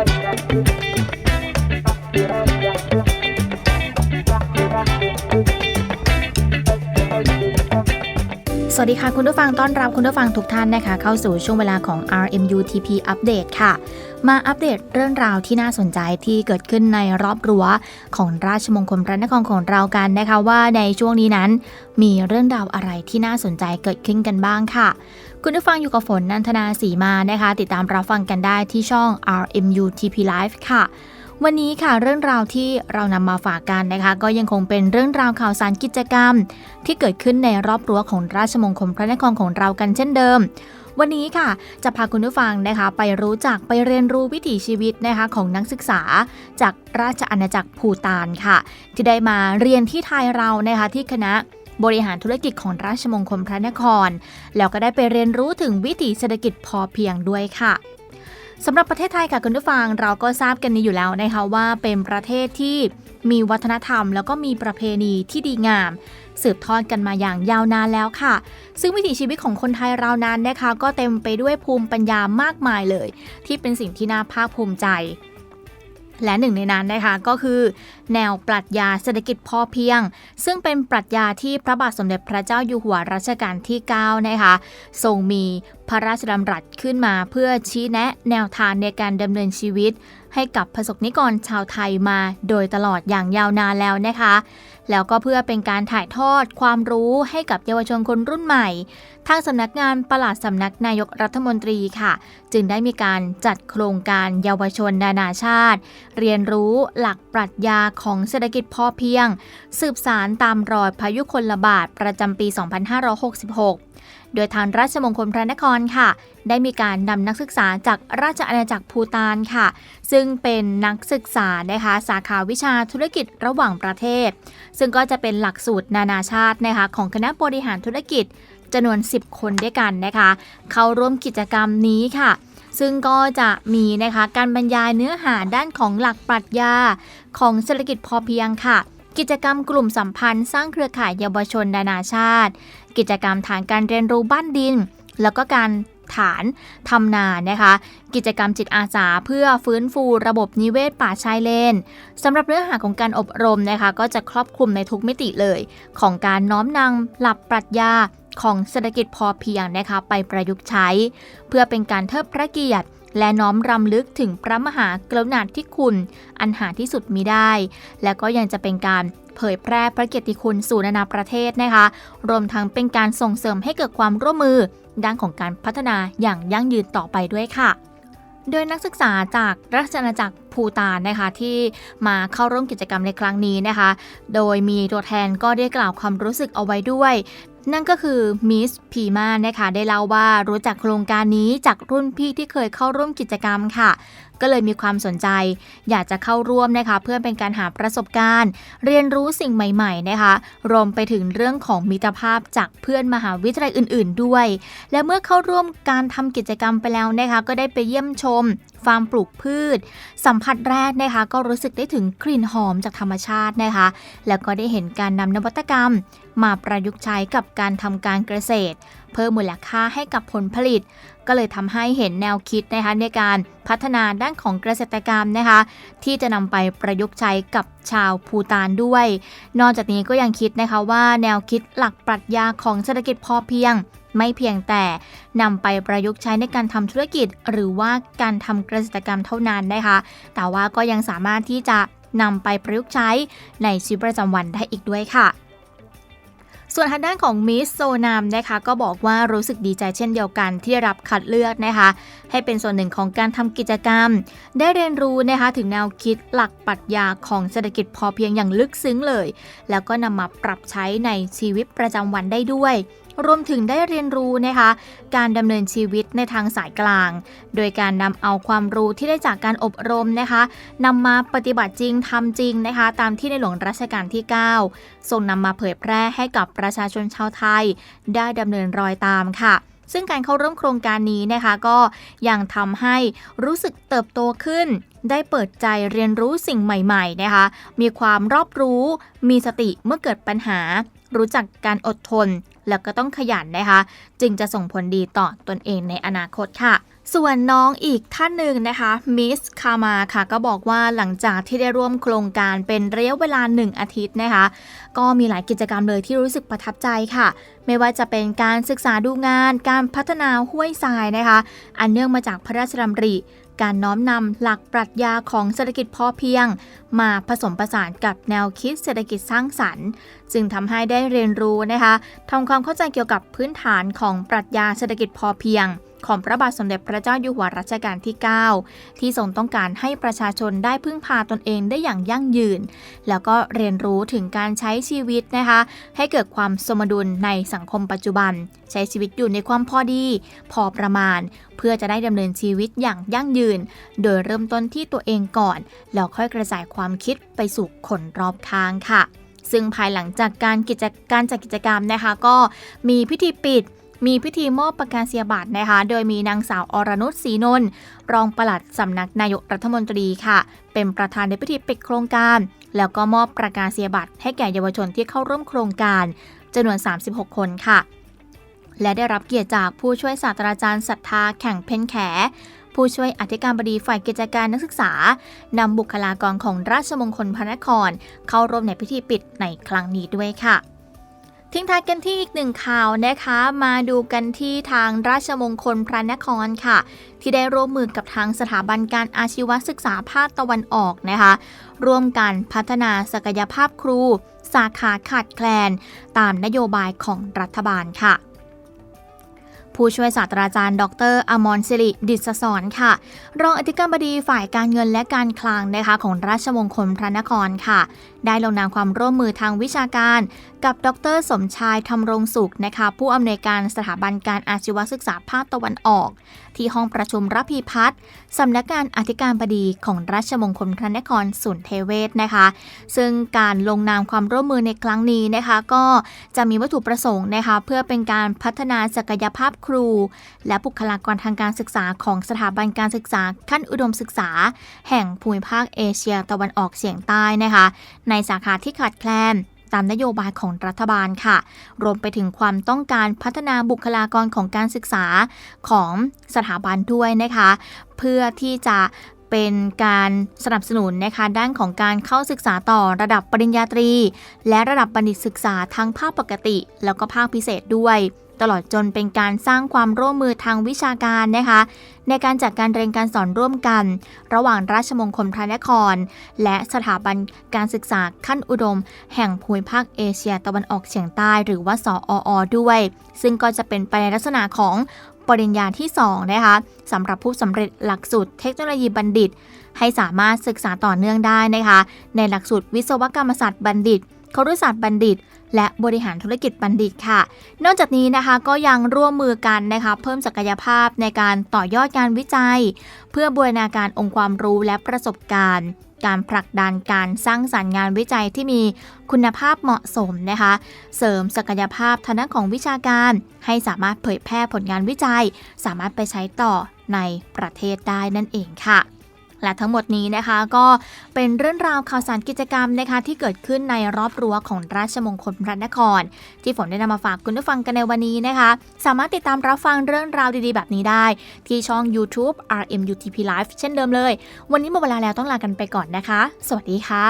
Obrigada. สวัสดีค่ะคุณผู้ฟังต้อนรับคุณผู้ฟังทุกท่านนะคะ เข้าสู่ช่วงเวลาของ RMUTP Update ค่ะ มาอัปเดตเรื่องราวที่น่าสนใจที่เกิดขึ้นในรอบรั้วของราชมงคลพระนครของเรากันนะคะ ว่าในช่วงนี้นั้น มีเรื่องราวอะไรที่น่าสนใจเกิดขึ้นกันบ้างค่ะ คุณผู้ฟังอยู่กับฝนนันทนาสีมานะคะ ติดตามรับฟังกันได้ที่ช่อง RMUTP Live ค่ะ วันนี้ค่ะเรื่องราวที่เรานำมาฝากกันนะคะ ก็ยังคงเป็นเรื่องราวข่าวสารกิจกรรม ที่เกิดขึ้นในรอบรั้วของราชมงคลพระนครของเรากันเช่นเดิม วันนี้ค่ะจะพาคุณผู้ฟังนะคะ ไปรู้จักไปเรียนรู้วิถีชีวิตนะคะของนักศึกษา จากราชอาณาจักรภูตานค่ะ ที่ได้มาเรียนที่ไทยเรานะคะที่คณะบริหารธุรกิจของราชมงคลพระนคร แล้วก็ได้ไปเรียนรู้ถึงวิถีเศรษฐกิจพอเพียงด้วยค่ะ สำหรับประเทศไทยค่ะคุณผู้ฟังเราก็ทราบกันนี้อยู่แล้วนะคะว่าเป็นประเทศที่มีวัฒนธรรม แล้วก็มีประเพณีที่ดีงาม สืบทอดกันมาอย่างยาวนานแล้วค่ะ ซึ่งวิถีชีวิตของคนไทยเรานั้นนะคะ ก็เต็มไปด้วยภูมิปัญญามากมายเลย ที่เป็นสิ่งที่น่าภาคภูมิใจ และหนึ่งในนั้นนะคะก็คือแนวปรัชญาเศรษฐกิจพอเพียง ซึ่งเป็นปรัชญาที่พระบาทสมเด็จพระเจ้าอยู่หัวรัชกาลที่ 9 นะคะทรงมีพระราชดำรัสขึ้นมาเพื่อชี้แนะแนวทางในการดำเนินชีวิต ให้กับประสบนิกรชาวไทยมาโดยตลอดอย่างยาวนานแล้วนะคะ แล้วก็เพื่อเป็นการถ่ายทอดความรู้ให้กับเยาวชนคนรุ่นใหม่ ทางสำนักงานปลัดสำนักนายกรัฐมนตรีค่ะ จึงได้มีการจัดโครงการเยาวชนนานาชาติ เรียนรู้หลักปรัชญาของเศรษฐกิจพอเพียง สืบสารตามรอยพายุคนระบาดประจำปี 2566 โดยทางราชมงคลพระนครค่ะ ได้มีการนำนักศึกษาจากราชอาณาจักรภูตานค่ะ ซึ่งเป็นนักศึกษานะคะสาขาวิชาธุรกิจระหว่างประเทศ ซึ่งก็จะเป็นหลักสูตรนานาชาตินะคะของคณะบริหารธุรกิจจำนวน 10 คนด้วยกันนะคะ เข้าร่วมกิจกรรมนี้ค่ะซึ่งก็จะมีนะคะการบรรยายเนื้อหาด้านของหลักปรัชญาของเศรษฐกิจพอเพียงค่ะ กิจกรรมกลุ่มสัมพันธ์สร้างเครือข่ายเยาวชนนานาชาติ กิจกรรมฐานการเรียนรู้บ้านดิน แล้วก็การ ฐานทำนานะคะ กิจกรรมจิตอาสาเพื่อฟื้นฟูระบบนิเวศป่าชายเลนสำหรับเนื้อหาของการอบรมนะคะ ก็จะครอบคลุมในทุกมิติเลย ของการน้อมนำหลักปรัชญาของเศรษฐกิจพอเพียงนะคะไปประยุกต์ใช้ เพื่อเป็นการเทิดพระเกียรติ และน้อมรำลึกถึงพระมหากรุณาธิคุณ อันหาที่สุดมิได้ และก็ยังจะเป็นการเผยแพร่พระเกียรติคุณสู่นานาประเทศนะคะ รวมทั้งเป็นการส่งเสริมให้เกิดความร่วมมือ ด้านของการพัฒนาอย่างยั่งยืนต่อไปด้วยค่ะโดยนักศึกษาจากราชอาณาจักรภูตานนะคะ ที่มาเข้าร่วมกิจกรรมในครั้งนี้นะคะ โดยมีตัวแทนก็ได้กล่าวความรู้สึกเอาไว้ด้วย นั่นก็คือมิสพีมานะคะได้เล่าว่ารู้จักโครงการนี้จากรุ่นพี่ที่เคยเข้าร่วมกิจกรรมค่ะ ก็เลยมีความสนใจ อยากจะเข้าร่วมนะคะ เพื่อเป็นการหาประสบการณ์ เรียนรู้สิ่งใหม่ ๆนะคะ รวมไปถึงเรื่องของมิตรภาพจากเพื่อนมหาวิทยาลัยอื่น ๆ ด้วย และเมื่อเข้าร่วมการทำกิจกรรมไปแล้วนะคะ ก็ได้ไปเยี่ยมชมฟาร์มปลูกพืช สัมผัสแรกนะคะ ก็รู้สึกได้ถึงกลิ่นหอมจากธรรมชาตินะคะ แล้วก็ได้เห็นการนำนวัตกรรม มาประยุกต์ใช้กับการทำการเกษตร เพิ่มมูลค่าให้กับผลผลิต ก็เลยทำให้เห็นแนวคิดนะคะในการพัฒนาด้านของเกษตรกรรมนะคะ ที่จะนำไปประยุกต์ใช้กับชาวภูตานด้วย นอกจากนี้ก็ยังคิดนะคะว่าแนวคิดหลักปรัชญาของเศรษฐกิจพอเพียงไม่เพียงแต่นำไปประยุกต์ใช้ในการทำธุรกิจ หรือว่าการทำเกษตรกรรมเท่านั้นนะคะ แต่ว่าก็ยังสามารถที่จะนำไปประยุกต์ใช้ในชีวิตประจำวันได้อีกด้วยค่ะ ส่วนทางด้านของมิสโซนามนะคะก็บอกว่ารู้สึกดีใจเช่นเดียวกันที่รับคัดเลือกนะคะ ให้เป็นส่วนหนึ่งของการทำกิจกรรม ได้เรียนรู้นะคะถึงแนวคิดหลักปรัชญาของเศรษฐกิจพอเพียงอย่างลึกซึ้งเลย แล้วก็นำมาปรับใช้ในชีวิตประจำวันได้ด้วย รวมถึงได้เรียนรู้นะคะ การดำเนินชีวิตในทางสายกลาง โดยการนำเอาความรู้ที่ได้จากการอบรมนะคะนำมาปฏิบัติจริงทำจริงนะคะ ตามที่ในหลวงรัชกาลที่ 9 ทรงนำมาเผยแพร่ให้กับประชาชนชาวไทย ได้ดำเนินรอยตามค่ะซึ่งการเข้าร่วมโครงการนี้นะคะก็ยังทำให้รู้สึกเติบโตขึ้น ได้เปิดใจเรียนรู้สิ่งใหม่ ๆ นะคะ มีความรอบรู้ มีสติเมื่อเกิดปัญหา รู้จักการอดทน แล้วก็ต้องขยันนะคะ จึงจะส่งผลดีต่อตนเองในอนาคตค่ะส่วนน้องอีกท่านหนึ่งนะคะมิสคามาค่ะ ก็บอกว่าหลังจากที่ได้ร่วมโครงการเป็นระยะเวลา 1 อาทิตย์นะคะ ก็มีหลายกิจกรรมเลยที่รู้สึกประทับใจค่ะ ไม่ว่าจะเป็นการศึกษาดูงาน การพัฒนาห้วยทรายนะคะ อันเนื่องมาจากพระราชดำริ การน้อมนำหลักปรัชญาของเศรษฐกิจพอเพียง มาผสมผสานกับแนวคิดเศรษฐกิจสร้างสรรค์ จึงทำให้ได้เรียนรู้นะคะทำความเข้าใจเกี่ยวกับพื้นฐานของปรัชญาเศรษฐกิจพอเพียง ของพระบาทสมเด็จพระเจ้าอยู่หัวรัชกาลที่ 9 ที่ทรงต้องการให้ประชาชนได้พึ่งพาตนเองได้อย่างยั่งยืน แล้วก็เรียนรู้ถึงการใช้ชีวิตนะคะ ให้เกิดความสมดุลในสังคมปัจจุบัน ใช้ชีวิตอยู่ในความพอดี พอประมาณ เพื่อจะได้ดำเนินชีวิตอย่างยั่งยืน โดยเริ่มต้นที่ตัวเองก่อนแล้วค่อยกระจายความคิดไปสู่คนรอบข้างค่ะซึ่งภายหลังจากการกิจการจัดกิจกรรมนะคะ ก็มีพิธีปิด มีพิธีมอบประกาศนียบัตรนะคะ โดยมีนางสาวอรนุชศรีนนท์รองปลัดสำนักนายกรัฐมนตรีค่ะ เป็นประธานในพิธีปิดโครงการ แล้วก็มอบประกาศนียบัตรให้แก่เยาวชนที่เข้าร่วมโครงการจำนวน 36 คนค่ะ และได้รับเกียรติจากผู้ช่วยศาสตราจารย์ศรัทธาแข่งเพนแข ผู้ช่วยอธิการบดีฝ่ายกิจการนักศึกษานำบุคลากรของราชมงคลพระนคร เข้าร่วมในพิธีปิดในครั้งนี้ด้วยค่ะ ทิ้งท้ายกันที่อีกหนึ่งข่าวนะคะ มาดูกันที่ทางราชมงคลพระนครค่ะ ที่ได้ร่วมมือกับทางสถาบันการอาชีวศึกษาภาคตะวันออกนะคะ ร่วมกันพัฒนาศักยภาพครู สาขาขาดแคลน ตามนโยบายของรัฐบาลค่ะผู้ช่วยศาสตราจารย์ ดรอมรศิริดิษสอนค่ะ รองอธิการบดีฝ่ายการเงินและการคลังนะคะของราชมงคลพระนครค่ะได้ลงนามความร่วมมือทางวิชาการ กับดร สมชายธำรงสุขนะคะ ผู้อำนวยการสถาบันการอาชีวศึกษาภาคตะวันออก ที่ห้องประชุมระพีพัฒน์สำนักงานอธิการบดีของราชมงคลพระนครศูนย์เทเวศนะคะ ซึ่งการลงนามความร่วมมือในครั้งนี้นะคะ ก็จะมีวัตถุประสงค์นะคะ เพื่อเป็นการพัฒนาศักยภาพครู และบุคลากรทางการศึกษาของสถาบันการศึกษาขั้นอุดมศึกษา แห่งภูมิภาคเอเชียตะวันออกเฉียงใต้นะคะในสาขาที่ขาดแคลนตามนโยบายของรัฐบาลค่ะ รวมไปถึงความต้องการพัฒนาบุคลากรของการศึกษาของสถาบันด้วยนะคะ เพื่อที่จะเป็นการสนับสนุนนะคะด้านของการเข้าศึกษาต่อระดับปริญญาตรี และระดับบัณฑิตศึกษาทั้งภาคปกติ แล้วก็ภาคพิเศษด้วย ตลอดจนเป็นการสร้างความร่วมมือทางวิชาการนะคะ ในการจัดการเรียนการสอนร่วมกัน ระหว่างราชมงคลพระนคร และสถาบันการศึกษาขั้นอุดม แห่งภูมิภาคเอเชียตะวันออกเฉียงใต้หรือว่าสออด้วย ซึ่งก็จะเป็นไปในลักษณะของปริญญาที่ 2 นะคะสำหรับผู้สำเร็จหลักสูตรเทคโนโลยีบัณฑิต ให้สามารถศึกษาต่อเนื่องได้นะคะ ในหลักสูตรวิศวกรรมศาสตร์บัณฑิตครุศาสตร์บัณฑิต และบริหารธุรกิจบัณฑิตค่ะ นอกจากนี้นะคะก็ยังร่วมมือกันนะคะเพิ่มศักยภาพในการต่อยอดการวิจัย เพื่อบูรณาการองค์ความรู้และประสบการณ์ การผลักดันการสร้างสรรค์งานวิจัยที่มีคุณภาพเหมาะสมนะคะ เสริมศักยภาพทางด้านของวิชาการ ให้สามารถเผยแพร่ผลงานวิจัย สามารถไปใช้ต่อในประเทศได้นั่นเองค่ะ และทั้งหมดนี้นะคะก็เป็นเรื่องราวข่าวสารกิจกรรมนะคะที่เกิดขึ้นในรอบรั้วของราชมงคลพระนคร ที่ฝนได้นำมาฝากคุณผู้ฟังกันในวันนี้นะคะ สามารถติดตามรับฟังเรื่องราวดีๆ แบบนี้ได้ ที่ช่อง YouTube RMUTP Live เช่นเดิมเลย วันนี้หมดเวลาแล้วต้องลากันไปก่อนนะคะ สวัสดีค่ะ